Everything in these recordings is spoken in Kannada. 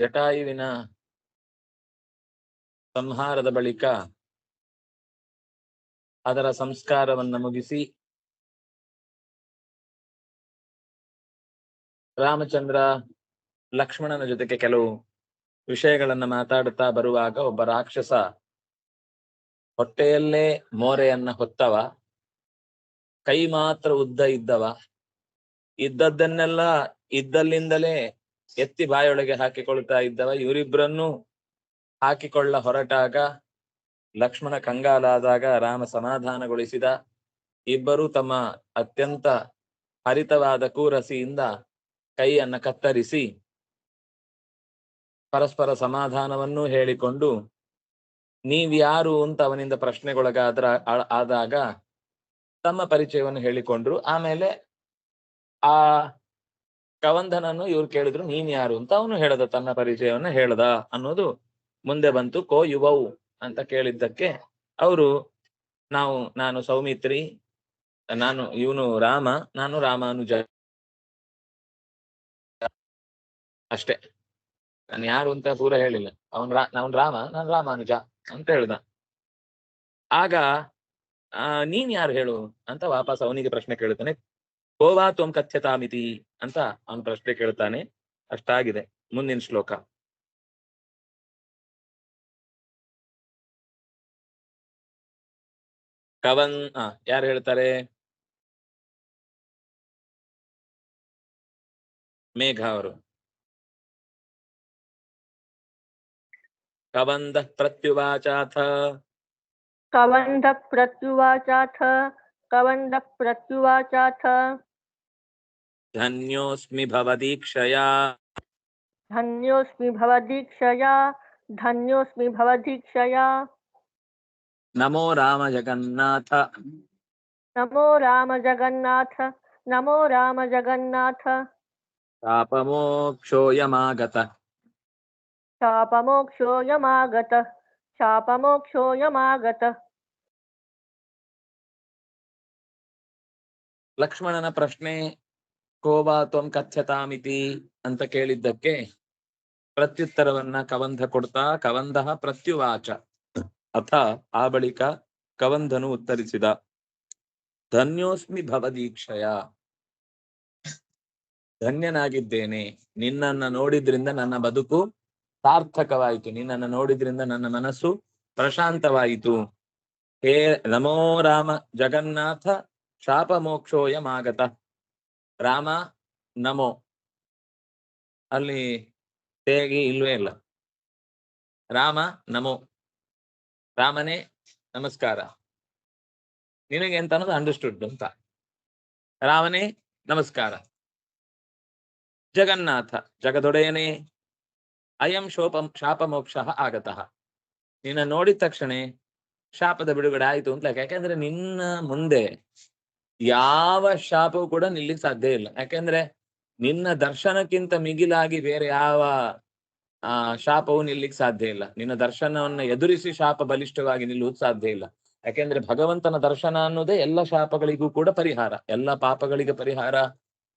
ಜಟಾಯುವಿನ ಸಂಹಾರದ ಬಳಿಕ ಅದರ ಸಂಸ್ಕಾರವನ್ನು ಮುಗಿಸಿ ರಾಮಚಂದ್ರ ಲಕ್ಷ್ಮಣನ ಜೊತೆಗೆ ಕೆಲವು ವಿಷಯಗಳನ್ನ ಮಾತಾಡುತ್ತಾ ಬರುವಾಗ ಒಬ್ಬ ರಾಕ್ಷಸ ಹೊಟ್ಟೆಯಲ್ಲೇ ಮೋರೆಯನ್ನ ಹೊತ್ತವ ಕೈ ಮಾತ್ರ ಉದ್ದ ಇದ್ದವ. ಇದ್ದದ್ದನ್ನೆಲ್ಲ ಇದ್ದಲ್ಲಿಂದಲೇ ಎತ್ತಿ ಬಾಯೊಳಗೆ ಹಾಕಿಕೊಳ್ತಾ ಇದ್ದವ. ಇವರಿಬ್ಬರನ್ನು ಹಾಕಿಕೊಳ್ಳ ಹೊರಟಾಗ ಲಕ್ಷ್ಮಣ ಕಂಗಾಲಾದಾಗ ರಾಮ ಸಮಾಧಾನಗೊಳಿಸಿದ. ಇಬ್ಬರು ತಮ್ಮ ಅತ್ಯಂತ ಹರಿತವಾದ ಕೂರಸಿಯಿಂದ ಕೈಯನ್ನ ಕತ್ತರಿಸಿ ಪರಸ್ಪರ ಸಮಾಧಾನವನ್ನೂ ಹೇಳಿಕೊಂಡು ನೀವ್ಯಾರು ಅಂತ ಅವನಿಂದ ಪ್ರಶ್ನೆಗೊಳಗಾದ್ರ ಆದಾಗ ತಮ್ಮ ಪರಿಚಯವನ್ನು ಹೇಳಿಕೊಂಡ್ರು. ಆಮೇಲೆ ಆ ಕವಂಧನನ್ನು ಇವ್ರು ಕೇಳಿದ್ರು, ನೀನ್ ಯಾರು? ಅಂತ ಅವನು ಹೇಳದ, ತನ್ನ ಪರಿಚಯವನ್ನ ಹೇಳದ ಅನ್ನೋದು ಮುಂದೆ ಬಂತು, ಕೋ ಯುವವು ಅಂತ ಕೇಳಿದ್ದಕ್ಕೆ ಅವರು, ನಾವು, ನಾನು ಸೌಮಿತ್ರಿ, ನಾನು, ಇವನು ರಾಮ, ನಾನು ರಾಮಾನುಜ ಅಷ್ಟೇ. ನಾನು ಯಾರು ಅಂತ ಪೂರ ಹೇಳಿಲ್ಲ. ಅವನ್ ರಾ ಅವನ್ ರಾಮ, ನಾನು ರಾಮಾನುಜ ಅಂತ ಹೇಳ್ದ. ಆಗ, ಆ, ನೀನ್ ಯಾರು ಹೇಳು? ಅಂತ ವಾಪಸ್ ಅವನಿಗೆ ಪ್ರಶ್ನೆ ಕೇಳ್ತಾನೆ ಕೋವಾ ತ್ವಂ ಕಥ್ಯತಾಮಿತಿ ಅಂತ ಅವನು ಪ್ರಶ್ನೆ ಕೇಳ್ತಾನೆ. ಅಷ್ಟಾಗಿದೆ. ಮುಂದಿನ ಶ್ಲೋಕ. ಕವನ್ ಯಾರು ಹೇಳ್ತಾರೆ? ಮೇಘ ಅವರು. ಕವಂದ ಪ್ರತ್ಯುವಾಚಾಥ. ಕವಂದ ಪ್ರತ್ಯುವಾಚಾಥ. ಕವಂದ ಪ್ರತ್ಯುವಾಚಾಥ. धन्योऽस्मि भवदीक्षया। धन्योऽस्मि भवदीक्षया धन्योऽस्मि भवदीक्षया। नमो राम जगन्नाथ नमो राम जगन्नाथ नमो राम जगन्नाथ शापमोक्षोऽयमागतः। शापमोक्षोऽयमागतः शापमोक्षोऽयमागतः। लक्ष्मणन प्रश्ने ಕೋವಾ ತ್ವಂ ಕಥ್ಯತಾಮಿತಿ ಅಂತ ಕೇಳಿದ್ದಕ್ಕೆ ಪ್ರತ್ಯುತ್ತರವನ್ನ ಕವಂಧ ಕೊಡ್ತಾ ಕವಂಧ ಪ್ರತ್ಯುವಾಚ. ಅಥ ಆ ಬಳಿಕ ಕವಂಧನು ಉತ್ತರಿಸಿದ, ಧನ್ಯೋಸ್ಮಿ ಭವದೀಕ್ಷಯ. ಧನ್ಯನಾಗಿದ್ದೇನೆ. ನಿನ್ನನ್ನ ನೋಡಿದ್ರಿಂದ ನನ್ನ ಬದುಕು ಸಾರ್ಥಕವಾಯಿತು. ನಿನ್ನನ್ನು ನೋಡಿದ್ರಿಂದ ನನ್ನ ಮನಸ್ಸು ಪ್ರಶಾಂತವಾಯಿತು. ಹೇ ನಮೋ ರಾಮ ಜಗನ್ನಾಥ ಶಾಪ ಮೋಕ್ಷೋಯಮಾಗತ. ರಾಮ, ನಮೋ. ಅಲ್ಲಿ ತೇಗಿ ಇಲ್ವೇ ಇಲ್ಲ. ರಾಮ, ನಮೋ. ರಾಮನೇ, ನಮಸ್ಕಾರ. ನಿನಗೆ ಅಂತ ಅನ್ನೋದು ಅಂಡರ್ಸ್ಟುಡ್ ಅಂತ. ರಾಮನೇ, ನಮಸ್ಕಾರ. ಜಗನ್ನಾಥ, ಜಗದೊಡೆಯನೇ. ಅಯಂ ಶೋಪ ಶಾಪ ಮೋಕ್ಷ ಆಗತಃ. ನಿನ್ನ ನೋಡಿದ ತಕ್ಷಣ ಶಾಪದ ಬಿಡುಗಡೆ ಆಯ್ತು ಅಂತ ಯಾಕಂದ್ರೆ ನಿನ್ನ ಮುಂದೆ ಯಾವ ಶಾಪವು ಕೂಡ ನಿಲ್ಲಿಕ್ ಸಾಧ್ಯ ಇಲ್ಲ. ಯಾಕೆಂದ್ರೆ ನಿನ್ನ ದರ್ಶನಕ್ಕಿಂತ ಮಿಗಿಲಾಗಿ ಬೇರೆ ಯಾವ, ಆ, ಶಾಪವು ನಿಲ್ಲಿಕ್ ಸಾಧ್ಯ ಇಲ್ಲ. ನಿನ್ನ ದರ್ಶನವನ್ನ ಎದುರಿಸಿ ಶಾಪ ಬಲಿಷ್ಠವಾಗಿ ನಿಲ್ಲುವುದು ಸಾಧ್ಯ ಇಲ್ಲ. ಯಾಕೆಂದ್ರೆ ಭಗವಂತನ ದರ್ಶನ ಅನ್ನೋದೇ ಎಲ್ಲ ಶಾಪಗಳಿಗೂ ಕೂಡ ಪರಿಹಾರ. ಎಲ್ಲ ಪಾಪಗಳಿಗೆ ಪರಿಹಾರ,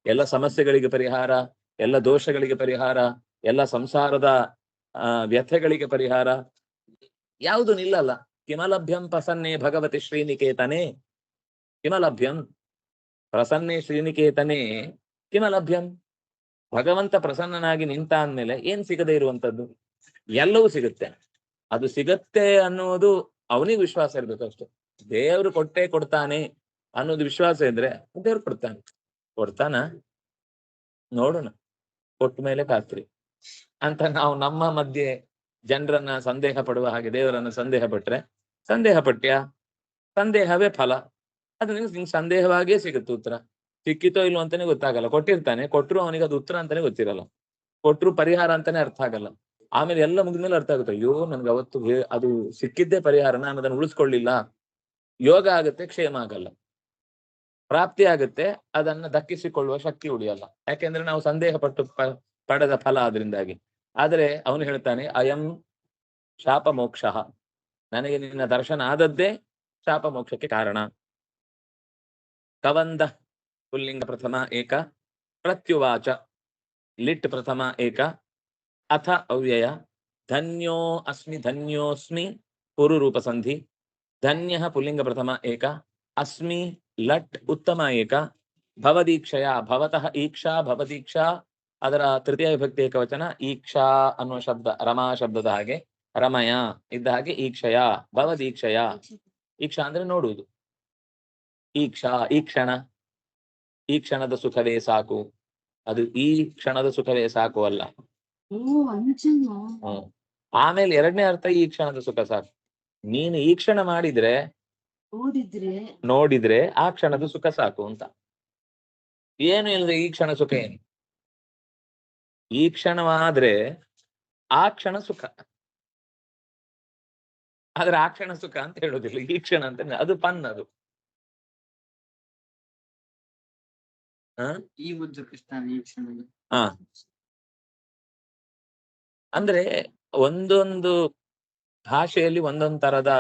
ಎಲ್ಲ ಸಮಸ್ಯೆಗಳಿಗೆ ಪರಿಹಾರ, ಎಲ್ಲ ದೋಷಗಳಿಗೆ ಪರಿಹಾರ, ಎಲ್ಲ ಸಂಸಾರದ, ಆ, ವ್ಯಥೆಗಳಿಗೆ ಪರಿಹಾರ. ಯಾವುದು ನಿಲ್ಲಲ್ಲ. ಕಿಮಲಭ್ಯಂ ಪ್ರಸನ್ನೇ ಭಗವತಿ ಶ್ರೀನಿಕೇತನೇ. ಕಿಮಲಭ್ಯಂ ಪ್ರಸನ್ನೇ ಶ್ರೀನಿಕೇತನೇ ಕಿಮಲಭ್ಯಂ ಭಗವಂತ ಪ್ರಸನ್ನನಾಗಿ ನಿಂತ ಅಂದಮೇಲೆ ಏನ್ ಸಿಗದೆ ಇರುವಂತದ್ದು? ಎಲ್ಲವೂ ಸಿಗುತ್ತೆ. ಅದು ಸಿಗತ್ತೆ ಅನ್ನುವುದು ಅವನಿಗೆ ವಿಶ್ವಾಸ ಇರ್ಬೇಕು ಅಷ್ಟೇ. ದೇವರು ಕೊಟ್ಟೆ ಕೊಡ್ತಾನೆ ಅನ್ನೋದು ವಿಶ್ವಾಸ ಇದ್ರೆ ದೇವ್ರು ಕೊಡ್ತಾನೆ. ಕೊಡ್ತಾನ? ನೋಡೋಣ. ಕೊಟ್ಟ ಮೇಲೆ ಖಾತ್ರಿ. ಅಂತ ನಾವು ನಮ್ಮ ಮಧ್ಯೆ ಜನರನ್ನ ಸಂದೇಹ ಪಡುವ ಹಾಗೆ ದೇವರನ್ನ ಸಂದೇಹ ಪಟ್ರೆ, ಸಂದೇಹ ಪಟ್ಯ? ಸಂದೇಹವೇ ಫಲ. ಅದು ನಿಮ್ಗೆ ನಿಂಗೆ ಸಂದೇಹವಾಗಿಯೇ ಸಿಗುತ್ತೆ ಉತ್ತರ. ಸಿಕ್ಕಿತೋ ಇಲ್ವೋ ಅಂತಾನೆ ಗೊತ್ತಾಗಲ್ಲ. ಕೊಟ್ಟಿರ್ತಾನೆ. ಕೊಟ್ಟರು ಅವನಿಗೆ ಅದು ಉತ್ತರ ಅಂತಾನೆ ಗೊತ್ತಿರಲ್ಲ. ಕೊಟ್ಟರು ಪರಿಹಾರ ಅಂತಾನೆ ಅರ್ಥ ಆಗಲ್ಲ. ಆಮೇಲೆ ಎಲ್ಲ ಮುಗಿದ್ಮೇಲೆ ಅರ್ಥ ಆಗುತ್ತೆ. ಅಯ್ಯೋ, ನನ್ಗೆ ಅವತ್ತು ಅದು ಸಿಕ್ಕಿದ್ದೇ ಪರಿಹಾರ, ನಾನು ಅದನ್ನು ಉಳಿಸ್ಕೊಳ್ಳಿಲ್ಲ. ಯೋಗ ಆಗುತ್ತೆ, ಕ್ಷೇಮ ಆಗಲ್ಲ. ಪ್ರಾಪ್ತಿ ಆಗುತ್ತೆ, ಅದನ್ನ ದಕ್ಕಿಸಿಕೊಳ್ಳುವ ಶಕ್ತಿ ಉಳಿಯಲ್ಲ. ಯಾಕೆಂದ್ರೆ ನಾವು ಸಂದೇಹ ಪಟ್ಟು ಪಡೆದ ಫಲ ಅದರಿಂದಾಗಿ ಆದರೆ ಅವನು ಹೇಳ್ತಾನೆ, ಅಯಂ ಶಾಪ ಮೋಕ್ಷ. ನನಗೆ ನಿನ್ನ ದರ್ಶನ ಆದದ್ದೇ ಶಾಪ ಮೋಕ್ಷಕ್ಕೆ ಕಾರಣ. ಕವಂದ ಪುಲ್ಲಿಂಗ ಪ್ರಥಮ ಏಕ ಪ್ರತ್ಯುವಾಚ ಲಿಟ್ ಪ್ರಥಮ ಏಕ ಅಥ ಅವ್ಯಯ ಧನ್ಯೋ ಅಸ್ಮಿ ಧನ್ಯೋಸ್ಮಿ ಪೂರ್ವರೂಪ ಸಂಧಿ ಧನ್ಯ ಪುಲ್ಲಿಂಗ ಪ್ರಥಮ ಏಕ ಅಸ್ಮಿ ಲಟ್ ಉತ್ತಮ ಏಕ ಭವದೀಕ್ಷಯ ಭವತಃ ಈಕ್ಷಾ ಭವದೀಕ್ಷಾ ಅದರ ತೃತೀಯ ವಿಭಕ್ತಿ ಏಕವಚನ ಈಕ್ಷಾ ಅನ್ನುವ ಶಬ್ದ ರಮಾ ಶಬ್ದದ ಹಾಗೆ ರಮಯ ಇದ್ದ ಹಾಗೆ ಈಕ್ಷಯ ಭವದೀಕ್ಷಯ. ಈಕ್ಷಾ ಅಂದ್ರೆ ನೋಡುವುದು. ಈಕ್ಷಾ ಈ ಕ್ಷಣ ಈ ಕ್ಷಣದ ಸುಖವೇ ಸಾಕು. ಅದು ಈ ಕ್ಷಣದ ಸುಖವೇ ಸಾಕು ಅಲ್ಲ. ಆಮೇಲೆ ಎರಡನೇ ಅರ್ಥ ಈ ಕ್ಷಣದ ಸುಖ ಸಾಕು. ನೀನು ಈ ಕ್ಷಣ ಮಾಡಿದ್ರೆ ನೋಡಿದ್ರೆ. ನೋಡಿದ್ರೆ ಆ ಕ್ಷಣದ ಸುಖ ಸಾಕು ಅಂತ. ಏನು ಇಲ್ಲದೆ ಈ ಕ್ಷಣ ಸುಖ ಏನು? ಈ ಕ್ಷಣವಾದ್ರೆ ಆ ಕ್ಷಣ ಸುಖ. ಆದ್ರೆ ಆ ಕ್ಷಣ ಸುಖ ಅಂತ ಹೇಳೋದಿಲ್ಲ. ಈ ಕ್ಷಣ ಅಂತ ಅದು ಪನ್ ಅದು. ಈ ಕ್ಷಣ ಹಾ. ಅಂದ್ರೆ ಒಂದೊಂದು ಭಾಷೆಯಲ್ಲಿ ಒಂದೊಂದ್ ತರದ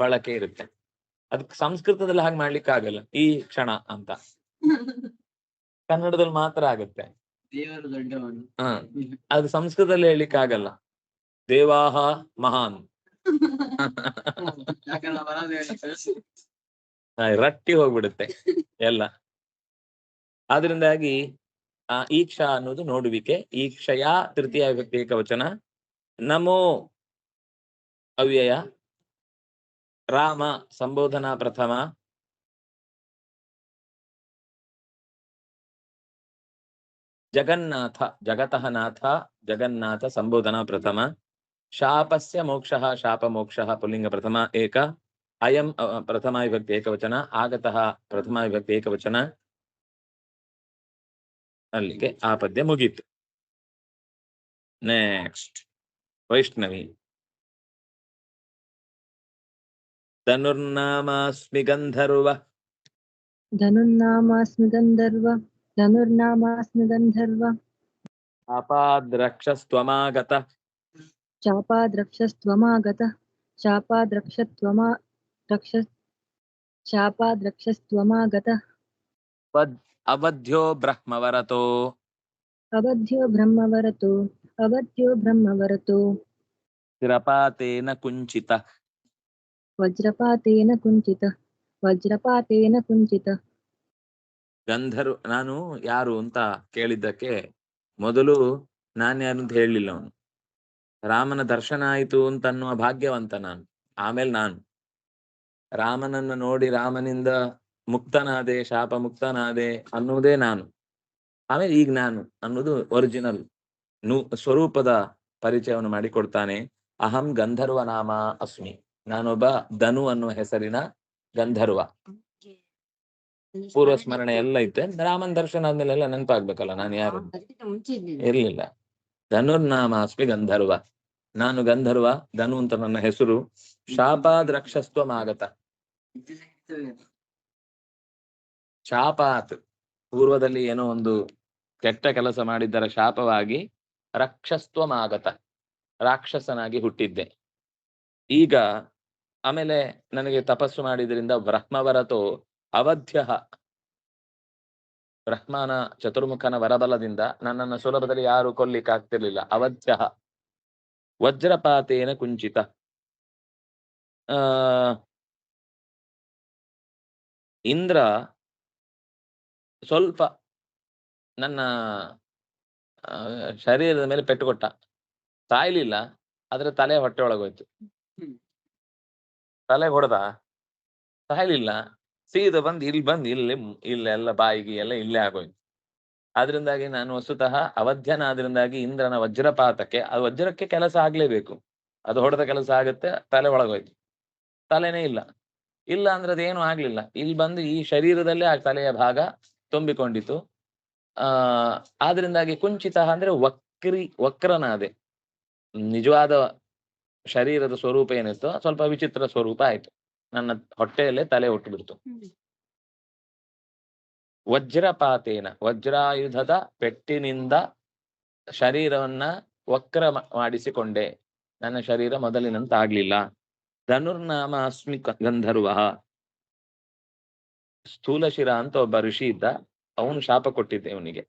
ಬಳಕೆ ಇರುತ್ತೆ. ಅದಕ್ಕೆ ಸಂಸ್ಕೃತದಲ್ಲಿ ಹಾಗೆ ಮಾಡ್ಲಿಕ್ಕೆ ಆಗಲ್ಲ ಈ ಕ್ಷಣ ಅಂತ. ಕನ್ನಡದಲ್ಲಿ ಮಾತ್ರ ಆಗುತ್ತೆ. ಹ. ಅದು ಸಂಸ್ಕೃತದಲ್ಲಿ ಹೇಳಲಿಕ್ಕೆ ಆಗಲ್ಲ. ದೇವಾಹ ಮಹಾನ್. ರಟ್ಟಿ ಹೋಗ್ಬಿಡುತ್ತೆ ಎಲ್ಲ. ಆದ್ರಿಂದಾಗಿ ಆ ಈಕ್ಷ ಅನ್ನೋದು ನೋಡುವಿಕೆ. ಈಕ್ಷಯ ತೃತೀಯ ವಿಭಕ್ತಿ ಏಕವಚನ. ನಮೋ ಅವ್ಯಯ. ರಾಮ ಸಂಬೋಧನಾ ಪ್ರಥಮ. ಜಗನ್ನಾಥ ಜಗತಃ ನಾಥ ಜಗನ್ನಾಥ ಸಂಬೋಧನಾ ಪ್ರಥಮ. ಶಾಪಸ್ಯ ಮೋಕ್ಷಃ, ಶಾಪ ಮೋಕ್ಷ, ಪುಲ್ಲಿಂಗ ಪ್ರಥಮ ಏಕ. ಅಯಂ ಪ್ರಥಮ ವಿಭಕ್ತಿ ಏಕವಚನ. ಆಗತಃ ಪ್ರಥಮ ವಿಭಕ್ತಿ ಏಕವಚನ. ಅಲ್ಲಿಗೆ ಆ ಪದ್ಯ ಮುಗೀತು ನೆಕ್ಸ್ಟ್ ವೈಷ್ಣವಿ ಧನುರ್ನಾಮಾಸ್ಮಿ ಗಂಧರ್ವ ಧನುರ್ನಾಮಾಸ್ಮಿ ಗಂಧರ್ವ ಧನುರ್ನಾಮಾಸ್ಮಿ ಗಂಧರ್ವ ಚಾಪಾದ್ರಕ್ಷಸ್ತ್ವಮಾಗತ ಚಾಪಾದ್ರಕ್ಷಸ್ತ್ವಮಾಗತ ಚಾಪಾದ್ರಕ್ಷತ್ವಮಾ ರಕ್ಷ ಚಾಪಾದ್ರಕ್ಷಸ್ತ್ವಮಾಗತ ಅವಧ್ಯೋ ಬ್ರಹ್ಮವರತೋ. ಅವಧ್ಯೋ ಬ್ರಹ್ಮವರತೋ ಅವಧ್ಯೋ ಬ್ರಹ್ಮವರತೋ. ವಜ್ರಪಾತೇನ ಕುಂಚಿತ. ವಜ್ರಪಾತೇನ ಕುಂಚಿತ ವಜ್ರಪಾತೇನ ಕುಂಚಿತ. ಗಂಧರ್ವ ನಾನು ಯಾರು ಅಂತ ಕೇಳಿದ್ದಕ್ಕೆ ಮೊದಲು ನಾನ್ಯಾರು ಅಂತ ಹೇಳಲಿಲ್ಲ ಅವನು. ರಾಮನ ದರ್ಶನ ಆಯಿತು ಅಂತ ಅನ್ನುವ ಭಾಗ್ಯವಂತ ನಾನು ಆಮೇಲೆ ನಾನು. ರಾಮನನ್ನು ನೋಡಿ ರಾಮನಿಂದ ಮುಕ್ತನಾದೆ ಶಾಪ ಮುಕ್ತನಾದೆ ಅನ್ನುವುದೇ ನಾನು. ಆಮೇಲೆ ಈಗ ನಾನು ಅನ್ನೋದು ಒರಿಜಿನಲ್ ನು ಸ್ವರೂಪದ ಪರಿಚಯವನ್ನು ಮಾಡಿಕೊಡ್ತಾನೆ. ಅಹಂ ಗಂಧರ್ವ ನಾಮ ಅಸ್ಮಿ. ನಾನೊಬ್ಬ ಧನು ಅನ್ನುವ ಹೆಸರಿನ ಗಂಧರ್ವ. ಪೂರ್ವ ಸ್ಮರಣೆ ಎಲ್ಲ ಇತ್ತೆ. ರಾಮನ್ ದರ್ಶನ ಆದ್ಮೇಲೆ ಎಲ್ಲ ನೆನಪಾಗ್ಬೇಕಲ್ಲ ನಾನು ಯಾರು? ಇರ್ಲಿಲ್ಲ. ಧನುರ್ ನಾಮ ಇರ್ಲಿಲ್ಲ ಧನುರ್ನಾಮ ಅಸ್ಮಿ ಗಂಧರ್ವ. ನಾನು ಗಂಧರ್ವ ಧನು ಅಂತ ನನ್ನ ಹೆಸರು. ಶಾಪಾದ್ ಆಗತ ಶಾಪಾತ್ ಪೂರ್ವದಲ್ಲಿ ಏನೋ ಒಂದು ಕೆಟ್ಟ ಕೆಲಸ ಮಾಡಿದ್ದರ ಶಾಪವಾಗಿ ರಕ್ಷಸ್ತ್ವಮಾಗತ, ರಾಕ್ಷಸನಾಗಿ ಹುಟ್ಟಿದ್ದೆ. ಈಗ ಆಮೇಲೆ ನನಗೆ ತಪಸ್ಸು ಮಾಡಿದ್ರಿಂದ ಬ್ರಹ್ಮವರತೋ ಅವಧ್ಯ ಬ್ರಹ್ಮನ ಚತುರ್ಮುಖನ ವರಬಲದಿಂದ ನನ್ನನ್ನು ಸುಲಭದಲ್ಲಿ ಯಾರು ಕೊಲ್ಲಿಕ್ಕೆ ಆಗ್ತಿರ್ಲಿಲ್ಲ ಅವಧ್ಯ ವಜ್ರಪಾತೇನ ಕುಂಚಿತ. ಇಂದ್ರ ಸ್ವಲ್ಪ ನನ್ನ ಶರೀರದ ಮೇಲೆ ಪೆಟ್ಟು ಕೊಟ್ಟ ಸಾಯ್ಲಿಲ್ಲ ಆದ್ರೆ ತಲೆ ಹೊಟ್ಟೆ ಒಳಗೋಯ್ತು. ತಲೆ ಹೊಡೆದ? ಸಾಯ್ಲಿಲ್ಲ. ಸೀದ ಬಂದು ಇಲ್ಲಿ ಬಂದು ಇಲ್ಲಿ ಇಲ್ಲೆಲ್ಲ ಬಾಯಿಗೆ ಎಲ್ಲ ಇಲ್ಲೇ ಆಗೋಯ್ತು. ಅದರಿಂದಾಗಿ ನಾನು ವಸ್ತುತಃ ಅವಧ್ಯನಾದ್ರಿಂದಾಗಿ ಇಂದ್ರನ ವಜ್ರಪಾತಕ್ಕೆ ಆ ವಜ್ರಕ್ಕೆ ಕೆಲಸ ಆಗ್ಲೇಬೇಕು. ಅದು ಹೊಡೆದ ಕೆಲಸ ಆಗುತ್ತೆ ತಲೆ ಒಳಗೋಯ್ತು. ತಲೆನೇ ಇಲ್ಲ. ಇಲ್ಲ ಅಂದ್ರೆ ಅದೇನು ಆಗ್ಲಿಲ್ಲ. ಇಲ್ಲಿ ಬಂದು ಈ ಶರೀರದಲ್ಲೇ ಆ ತಲೆಯ ಭಾಗ ತುಂಬಿಕೊಂಡಿತು. ಆ ಆದ್ರಿಂದಾಗಿ ಕುಂಚಿತ ಅಂದ್ರೆ ವಕ್ರಿ ವಕ್ರನಾದೆ ನಿಜವಾದ ಶರೀರದ ಸ್ವರೂಪ ಏನಿತ್ತು ಸ್ವಲ್ಪ ವಿಚಿತ್ರ ಸ್ವರೂಪ ಆಯ್ತು. ನನ್ನ ಹೊಟ್ಟೆಯಲ್ಲೇ ತಲೆ ಹುಟ್ಟುಬಿಡ್ತು ಹ್ಮ್. ವಜ್ರಪಾತೇನ ವಜ್ರಾಯುಧದ ಪೆಟ್ಟಿನಿಂದ ಶರೀರವನ್ನ ವಕ್ರ ಮಾಡಿಸಿಕೊಂಡೆ. ನನ್ನ ಶರೀರ ಮೊದಲಿನಂತಾಗ್ಲಿಲ್ಲ. ಧನುರ್ನಾಮ ಅಸ್ಮಿ ಕ- ಗಂಧರ್ವ ಸ್ಥೂಲಶಿರ ಅಂತ ಒಬ್ಬ ಋಷಿ ಇದ್ದ. ಅವನು ಶಾಪ ಕೊಟ್ಟಿದ್ದೆ ಅವನಿಗೆ.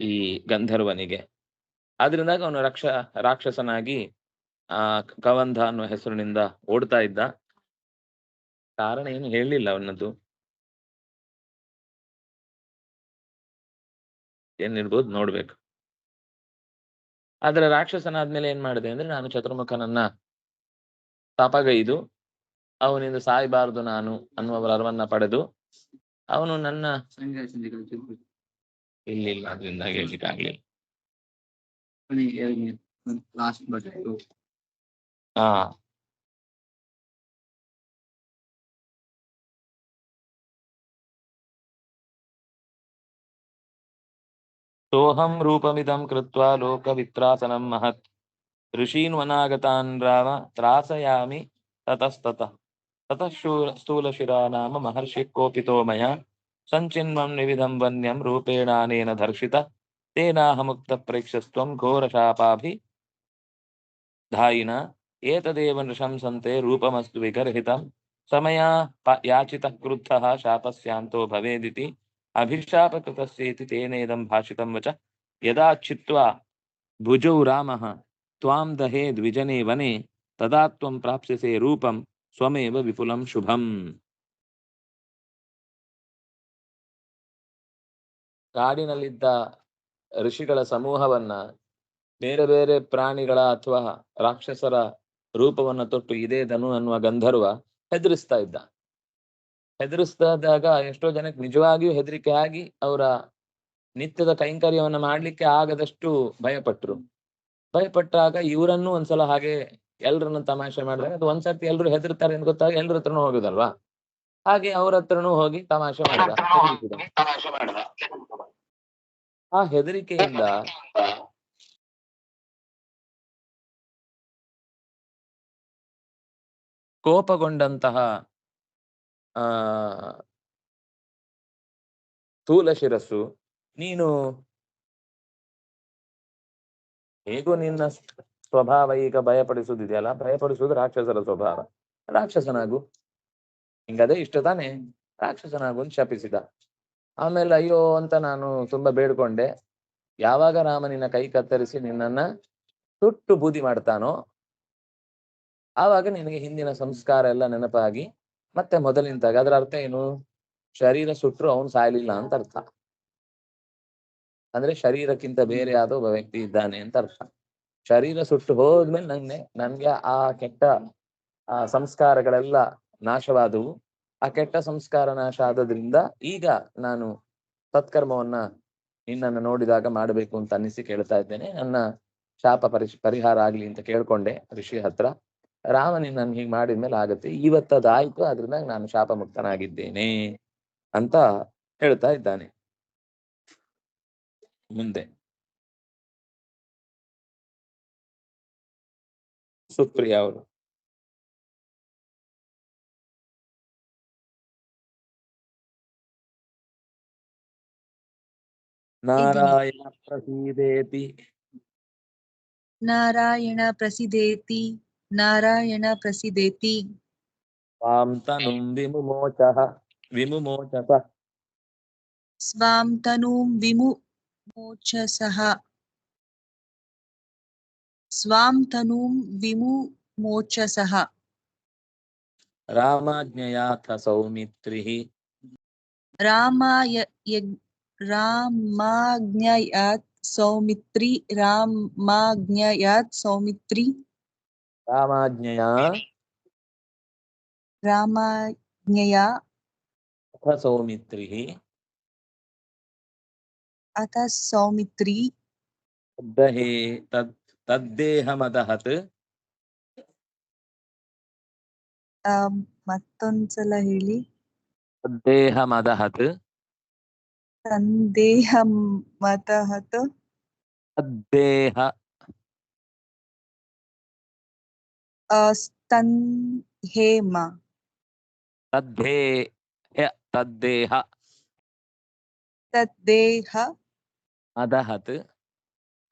ಈ ಗಂಧರ್ವನಿಗೆ. ಆದ್ರಿಂದ ಅವನು ರಕ್ಷ ರಾಕ್ಷಸನಾಗಿ ಆ ಕವಂಧ ಅನ್ನೋ ಹೆಸರಿನಿಂದ ಓಡ್ತಾ ಇದ್ದ. ಕಾರಣ ಏನು ಹೇಳಲಿಲ್ಲ ಅವನದ್ದು. ಏನಿರ್ಬೋದು ನೋಡ್ಬೇಕು. ಆದ್ರೆ ರಾಕ್ಷಸನಾದ್ಮೇಲೆ ಏನ್ ಮಾಡಿದೆ ಅಂದ್ರೆ ನಾನು ಚತುರ್ಮುಖನನ್ನ ಪಾಪಗೈದು ಅವನಿಂದ ಸಾಯಬಾರದು ನಾನು ಅನ್ನುವ ವರವನ್ನ ಪಡೆದು ಅವನು ನನ್ನ ಸಂಘರ್ಷದಿಂದ ತಿರುಪತಿ ಇಲ್ಲಿಲ್ಲ ಅದರಿಂದ ಹೇಳ್ಲಿಕ್ಕಾಗ್ಲಿಲ್ಲ ಕೊನೆಗೆ ಲಾಸ್ಟ್ ಬಟ್ ಹಾ सोऽहं रूपमिदं कृत्वा लोकवित्रासनं महत् ऋषीन् वनागतान् राम त्रासयामि ततस्ततः ततः शूल स्थूलशिरा नाम महर्षिः कोपितो मया। सञ्चिन्वं निविधं वन्यं रूपेणानेन धर्षितः। तेनाहमुक्तप्रेक्ष्यस्त्वं घोरशापाभि धायिना। एतदेव नृशंसन्ते रूपमस्तु विगर्हितं। समया याचितः क्रुद्धः शापस्यान्तो भवेदिति। अभिशापकृतस्येति तेनेदं भाषितं वच। यदा छित्त्वा भुजौ रामः त्वां दहेद् विजने वने, तदा प्राप्स्यसे रूपं ಸ್ವಮೇವ ವಿಪುಲಂ ಶುಭಂ ಕಾಡಿನಲ್ಲಿದ್ದ ಋಷಿಗಳ ಸಮೂಹವನ್ನ ಬೇರೆ ಬೇರೆ ಪ್ರಾಣಿಗಳ ಅಥವಾ ರಾಕ್ಷಸರ ರೂಪವನ್ನ ತೊಟ್ಟು ಇದೇ ಧನು ಅನ್ನುವ ಗಂಧರ್ವ ಹೆದರಿಸ್ತಾ ಇದ್ದ. ಹೆದರಿಸ್ತಾದಾಗ ಎಷ್ಟೋ ಜನಕ್ಕೆ ನಿಜವಾಗಿಯೂ ಹೆದರಿಕೆ ಆಗಿ ಅವರ ನಿತ್ಯದ ಕೈಂಕರ್ಯವನ್ನು ಮಾಡ್ಲಿಕ್ಕೆ ಆಗದಷ್ಟು ಭಯಪಟ್ರು. ಭಯಪಟ್ಟಾಗ ಇವರನ್ನು ಒಂದ್ಸಲ ಹಾಗೆ ಎಲ್ರನ್ನು ತಮಾಷೆ ಮಾಡಿದಾಗ ಅದು ಒಂದ್ಸರ್ತಿ ಎಲ್ರು ಹೆದರ್ತಾರೆ ಅಂತ ಗೊತ್ತಾಗ ಎಲ್ರ ಹತ್ರನೂ ಹೋಗುದಲ್ವಾ? ಹಾಗೆ ಅವ್ರ ಹತ್ರನೂ ಹೋಗಿ ತಮಾಷೆ ಮಾಡಿದ. ಆ ಹೆದರಿಕೆಯಿಂದ ಕೋಪಗೊಂಡಂತಹ ಆ ಸ್ಥೂಲ ಶಿರಸ್ಸು ನೀನು ಹೇಗೋ ನಿನ್ನ ಸ್ವಭಾವ ಈಗ ಭಯಪಡಿಸುವುದಿದೆಯಲ್ಲ ಭಯಪಡಿಸುವುದು ರಾಕ್ಷಸರ ಸ್ವಭಾವ. ರಾಕ್ಷಸನಾಗು. ಹಿಂಗದೇ ಇಷ್ಟ ತಾನೆ? ರಾಕ್ಷಸನಾಗು ಅಂತ ಶಪಿಸಿದ. ಆಮೇಲೆ ಅಯ್ಯೋ ಅಂತ ನಾನು ತುಂಬಾ ಬೇಡ್ಕೊಂಡೆ. ಯಾವಾಗ ರಾಮ ನಿನ್ನ ಕೈ ಕತ್ತರಿಸಿ ನಿನ್ನನ್ನ ಸುಟ್ಟು ಬೂದಿ ಮಾಡ್ತಾನೋ, ಆವಾಗ ನಿನಗೆ ಹಿಂದಿನ ಸಂಸ್ಕಾರ ಎಲ್ಲ ನೆನಪಾಗಿ ಮತ್ತೆ ಮೊದಲಿಂತಾಗ ಅದರ ಅರ್ಥ ಏನು? ಶರೀರ ಸುಟ್ಟರು ಅವನು ಸಾಯಲಿಲ್ಲ ಅಂತ ಅರ್ಥ. ಅಂದ್ರೆ ಶರೀರಕ್ಕಿಂತ ಬೇರೆ ಆದ ಒಬ್ಬ ವ್ಯಕ್ತಿ ಇದ್ದಾನೆ ಅಂತ ಅರ್ಥ. ಶರೀರ ಸುಟ್ಟು ಹೋದ್ಮೇಲೆ ನಂಗೆ, ನನ್ಗೆ ಆ ಕೆಟ್ಟ, ಆ ಸಂಸ್ಕಾರಗಳೆಲ್ಲ ನಾಶವಾದವು. ಆ ಕೆಟ್ಟ ಸಂಸ್ಕಾರ ನಾಶ ಆದದ್ರಿಂದ ಈಗ ನಾನು ಸತ್ಕರ್ಮವನ್ನ ನಿನ್ನನ್ನು ನೋಡಿದಾಗ ಮಾಡಬೇಕು ಅಂತ ಅನ್ನಿಸಿ ಕೇಳ್ತಾ ಇದ್ದೇನೆ. ನನ್ನ ಶಾಪ ಪರಿಹಾರ ಆಗ್ಲಿ ಅಂತ ಕೇಳ್ಕೊಂಡೆ ಋಷಿ ಹತ್ರ. ರಾಮ ನಿನ್ನನ್ನು ಹೀಗೆ ಮಾಡಿದ್ಮೇಲೆ ಆಗತ್ತೆ. ಇವತ್ತದಾಯ್ತು ಅದ್ರಿಂದ ನಾನು ಶಾಪ ಮುಕ್ತನಾಗಿದ್ದೇನೆ ಅಂತ ಹೇಳ್ತಾ ಇದ್ದಾನೆ. ಮುಂದೆ. ಸುಪ್ರಿಯ ಅವರು ನಾರಾಯಣ ಪ್ರಸೀದೇತಿ ನಾರಾಯಣ ಪ್ರಸಿದೇತಿ ನಾರಾಯಣ ಪ್ರಸಿದೇತಿ ವಾಂ ತನುಂ ವಿಮುಮೋಚಃ ವಿಮುಮೋಚಸ ಸ್ವಾಂ ತನೂಂ ವಿಮುಮೋಚಸಃ ಸ್ವಾಂ ತನೂಂ ವಿಮುಮೋಚಸಃ ರಾಮಾಜ್ಞಯಾಥ ಸೌಮಿತ್ರಿಃ ರಾಮಾಯ ಯಗ್- ರಾಮಾಜ್ಞಯಾತ್ ಸೌಮಿತ್ರಿ ರಾಮಾಜ್ಞಯಾತ್ ಸೌಮಿತ್ರಿ ರಾಮಾಜ್ಞಯಾ ರಾಮಾಜ್ಞಯ ಅಥ ಸೌಮಿತ್ರಿಃ ಅಥ ಸೌಮಿತ್ರಿ ತದ್ದಹೇ ತದ್ ತದ್ದೇಹಮದಹತ್ ಆ, ಮತ್ತೊಂದ್ಸಲ ಹೇಳಿ ತದ್ದೇಹಮದಹತ್ ಸಂದೇಹ ಮತಹತ ತದ್ದೇಹ ಸ್ತನ್ ಹೇಮ ತದ್ದೇ ಹ ತದ್ದೇಹ ತದ್ದೇಹ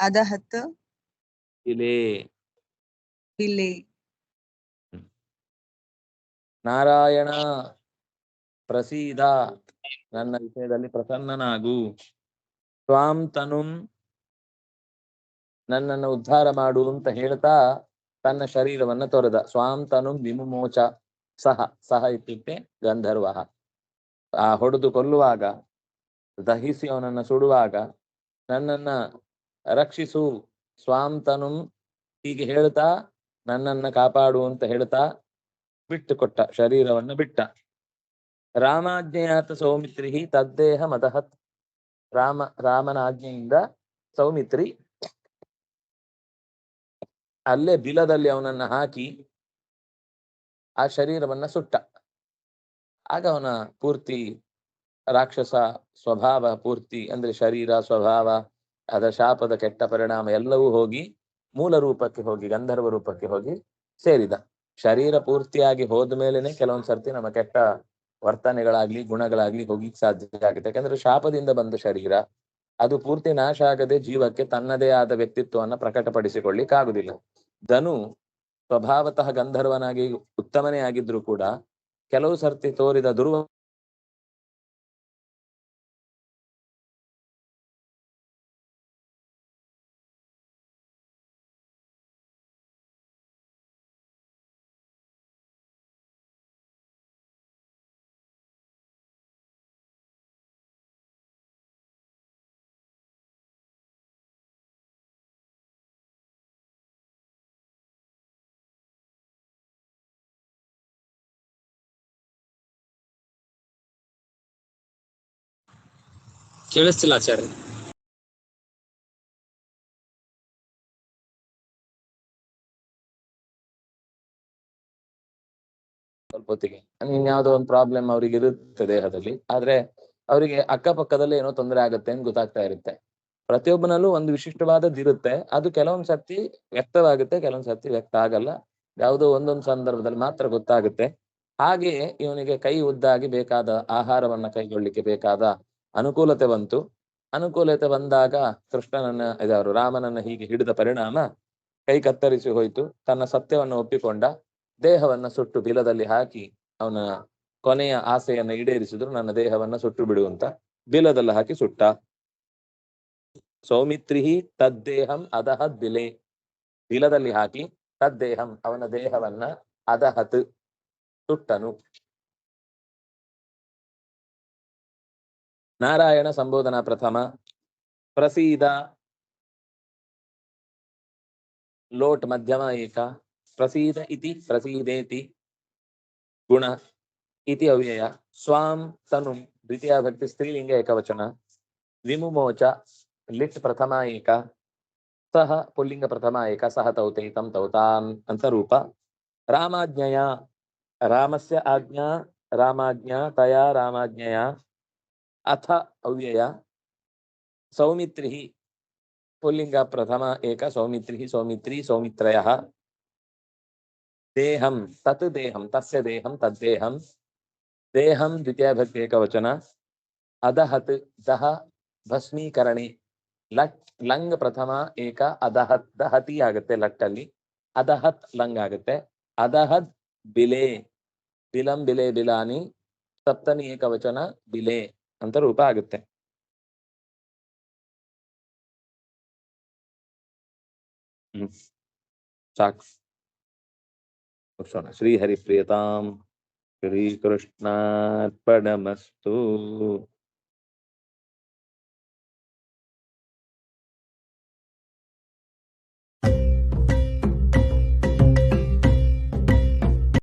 ಅದಹತ್ ಇಲೇ ವಿಲೆ ನಾರಾಯಣ ಪ್ರಸೀದ ನನ್ನ ವಿಷಯದಲ್ಲಿ ಪ್ರಸನ್ನನಾಗು. ಸ್ವಾಂ ತನುಂ ನನ್ನನ್ನು ಉದ್ಧಾರ ಮಾಡು ಅಂತ ಹೇಳ್ತಾ ತನ್ನ ಶರೀರವನ್ನ ತೊರೆದ. ಸ್ವಾಂ ತನು ವಿಮುಮೋಚ ಸಹ ಸಹ ಇತ್ಯುಕ್ತೆ ಗಂಧರ್ವ. ಆ ಹೊಡೆದು ಕೊಲ್ಲುವಾಗ ದಹಿಸಿ ಅವನನ್ನ ಸುಡುವಾಗ ನನ್ನನ್ನ ರಕ್ಷಿಸು. ಸ್ವಾಂ ತನುಂ ಹೀಗೆ ಹೇಳ್ತಾ ನನ್ನನ್ನ ಕಾಪಾಡು ಅಂತ ಹೇಳ್ತಾ ಬಿಟ್ಟು ಕೊಟ್ಟ ಶರೀರವನ್ನ ಬಿಟ್ಟ. ರಾಮಾಜ್ಞೆಯಾತ ಸೌಮಿತ್ರಿ ತದ್ದೇಹ ಮದಹತ್. ರಾಮ ರಾಮನ ಆಜ್ಞೆಯಿಂದ ಸೌಮಿತ್ರಿ ಅಲ್ಲೇ ಬಿಲದಲ್ಲಿ ಅವನನ್ನ ಹಾಕಿ ಆ ಶರೀರವನ್ನ ಸುಟ್ಟ. ಆಗ ಅವನ ಪೂರ್ತಿ ರಾಕ್ಷಸ ಸ್ವಭಾವ ಪೂರ್ತಿ ಅಂದ್ರೆ ಶರೀರ ಸ್ವಭಾವ ಅದರ ಶಾಪದ ಕೆಟ್ಟ ಪರಿಣಾಮ ಎಲ್ಲವೂ ಹೋಗಿ ಮೂಲ ರೂಪಕ್ಕೆ ಹೋಗಿ, ಗಂಧರ್ವ ರೂಪಕ್ಕೆ ಹೋಗಿ ಸೇರಿದ. ಶರೀರ ಪೂರ್ತಿಯಾಗಿ ಹೋದ ಮೇಲೆನೆ ಕೆಲವೊಂದ್ ಸರ್ತಿ ನಮ್ಮ ಕೆಟ್ಟ ವರ್ತನೆಗಳಾಗ್ಲಿ, ಗುಣಗಳಾಗ್ಲಿ ಹೋಗಿ ಸಾಧ್ಯ ಆಗುತ್ತೆ. ಯಾಕಂದ್ರೆ ಶಾಪದಿಂದ ಬಂದ ಶರೀರ, ಅದು ಪೂರ್ತಿ ನಾಶ ಆಗದೆ ಜೀವಕ್ಕೆ ತನ್ನದೇ ಆದ ವ್ಯಕ್ತಿತ್ವವನ್ನ ಪ್ರಕಟಪಡಿಸಿಕೊಳ್ಳಿಕ್ ಆಗುದಿಲ್ಲ. ಧನು ಸ್ವಭಾವತಃ ಗಂಧರ್ವನಾಗಿ ಉತ್ತಮನೇ ಆಗಿದ್ರು ಕೂಡ ಕೆಲವು ಸರ್ತಿ ತೋರಿದ ದುರ್ವ ಕೇಳಿಸ್ತಿಲ್ಲ ಆಚಾರ್ಯ. ಸ್ವಲ್ಪ ಇನ್ಯಾವುದೋ ಒಂದು ಪ್ರಾಬ್ಲಮ್ ಅವ್ರಿಗೆ ಇರುತ್ತೆ ದೇಹದಲ್ಲಿ. ಆದ್ರೆ ಅವರಿಗೆ ಅಕ್ಕಪಕ್ಕದಲ್ಲಿ ಏನೋ ತೊಂದರೆ ಆಗುತ್ತೆ ಅಂತ ಗೊತ್ತಾಗ್ತಾ ಇರುತ್ತೆ. ಪ್ರತಿಯೊಬ್ಬನಲ್ಲೂ ಒಂದು ವಿಶಿಷ್ಟವಾದದ್ದು ಇರುತ್ತೆ. ಅದು ಕೆಲವೊಂದ್ ಸರ್ತಿ ವ್ಯಕ್ತವಾಗುತ್ತೆ, ಕೆಲವೊಂದ್ ಸರ್ತಿ ವ್ಯಕ್ತ ಆಗಲ್ಲ. ಯಾವುದೋ ಒಂದೊಂದು ಸಂದರ್ಭದಲ್ಲಿ ಮಾತ್ರ ಗೊತ್ತಾಗುತ್ತೆ. ಹಾಗೆ ಇವನಿಗೆ ಕೈ ಉದ್ದಾಗಿ ಬೇಕಾದ ಆಹಾರವನ್ನ ಕೈಗೊಳ್ಳಿಕ್ಕೆ ಬೇಕಾದ ಅನುಕೂಲತೆ ಬಂತು. ಅನುಕೂಲತೆ ಬಂದಾಗ ಕೃಷ್ಣನನ್ನ ಇದಾರು ರಾಮನನ್ನ ಹೀಗೆ ಹಿಡಿದ ಪರಿಣಾಮ ಕೈ ಕತ್ತರಿಸಿ ಹೋಯ್ತು. ತನ್ನ ಸತ್ಯವನ್ನು ಒಪ್ಪಿಕೊಂಡ, ದೇಹವನ್ನ ಸುಟ್ಟು ಬಿಲದಲ್ಲಿ ಹಾಕಿ ಅವನ ಕೊನೆಯ ಆಸೆಯನ್ನು ಈಡೇರಿಸಿದ್ರು, ನನ್ನ ದೇಹವನ್ನ ಸುಟ್ಟು ಬಿಡುವಂತ ಬಿಲದಲ್ಲಿ ಹಾಕಿ ಸುಟ್ಟ. ಸೌಮಿತ್ರಿಹಿ ತದ್ದೇಹಂ ಅದಹದ್ ಬಿಲೆ. ಬಿಲದಲ್ಲಿ ಹಾಕಿ ತದ್ದೇಹಂ ಅವನ ದೇಹವನ್ನ ಅದಹತ್ ಸುಟ್ಟನು. ನಾರಾಯಣ ಸಂಬೋಧನಾ ಪ್ರಥಮ ಪ್ರಸೀದ ಲೋಟ್ ಮಧ್ಯಮ ಏಕ ಪ್ರಸೀದ ಇತಿ ಪ್ರಸೀದೇತಿ ಗುಣ ಇತಿ ಅವ್ಯಯ ಸ್ವಾಂ ತನು ದ್ವಿತೀಯ ಭಕ್ತಿ ಸ್ತ್ರೀಲಿಂಗ ಏಕವಚನ ವಿಮುಮೋಚ ಲಿಟ್ ಪ್ರಥಮ ಏಕ ಸಹ ಪುಲ್ಲಿಂಗ ಪ್ರಥಮ ಏಕ ಸಹ ತೌತೆ ತಂ ತೌತಾನ್ ಅಂತ ರೂಪ ರಾಮಾಜ್ಞೆಯ ರಾಮಸ್ಯ ಆಜ್ಞಾ ರಾಮಾಜ್ಞಾ ತಯಾ ರಾಮಾಜ್ಞೆಯ ಅಥ ಅವ್ಯಯ ಸೌಮಿತ್ರಿ ಪುಲ್ಲಿಂಗ ಪ್ರಥಮ ಏಕ ಸೌಮಿತ್ರಿ ಸೌಮಿತ್ರಿ ಸೌಮಿತ್ರಯ ದೇಹಂ ತತ್ ದೇಹಂ ತಸ್ಯ ದೇಹಂ ತದ್ದೇಹಂ ದೇಹಂ ದ್ವಿತೀಯ ಭಕ್ತಿ ಏಕವಚನ ಅದಹತ್ ದಹ ಭಸ್ಮೀಕರಣೆ ಲಟ್ ಲಂಗ್ ಪ್ರಥಮ ಏಕ ಅದಹತ್ ದಹತಿ ಆಗುತ್ತೆ ಲಟ್ಟಲ್ಲಿ ಅದಹತ್ ಲಂಗ್ ಆಗುತ್ತೆ ಅದಹದ್ ಬಿಲೆ ಬಿಲಂ ಬಿಲೆ ಬಿಲಾನಿ ಸಪ್ತಮಿ ಏಕವಚನ ಬಿಲೆ ಅಂತ ರೂಪ ಆಗುತ್ತೆ ಹ್ಮ್ ಸಾಕು ಮುಗ್ಸೋಣ ಶ್ರೀಹರಿ ಪ್ರಿಯತಾಂ ಶ್ರೀಕೃಷ್ಣಾರ್ಪಣಮಸ್ತು